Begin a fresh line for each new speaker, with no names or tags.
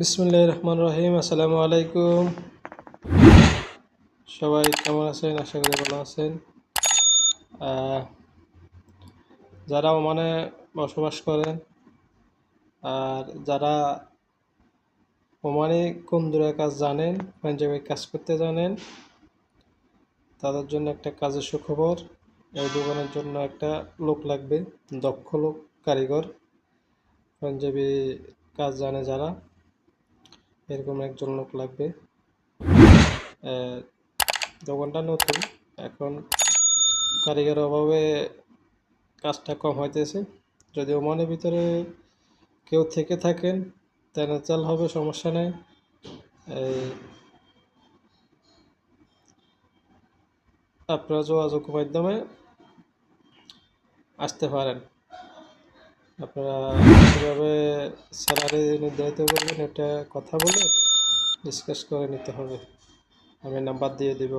বিসমুল্লাহ রহমান রহিম আসসালামু আলাইকুম। সবাই কেমন আছেন? আশা করি ভালো আছেন। যারা ওমানে বসবাস করেন, আর যারা ওমানে কোন দূরের কাজ জানেন, পাঞ্জাবে কাজ করতে জানেন, তাদের জন্য একটা কাজের সুখবর, এই দোকানের জন্য একটা লোক লাগবে, দক্ষ লোক, কারিগর, পাঞ্জাবি কাজ জানে যারা। এরকম একজন লোক লাগবে। দোকানটা নতুন, এখন কারিগরের অভাবে কাজটা কম হইতেছে। যদি ওমানের ভিতরে কেউ থেকে থাকেন তাহলে চাল হবে, সমস্যা নেই। আপনারা যোগাযোগ মাধ্যমে আসতে পারেন। আপনারা কীভাবে স্যালারি নির্ধারিত করবেন, এটা কথা বলে ডিসকাস করে নিতে হবে। আমি নাম্বার দিয়ে দেব।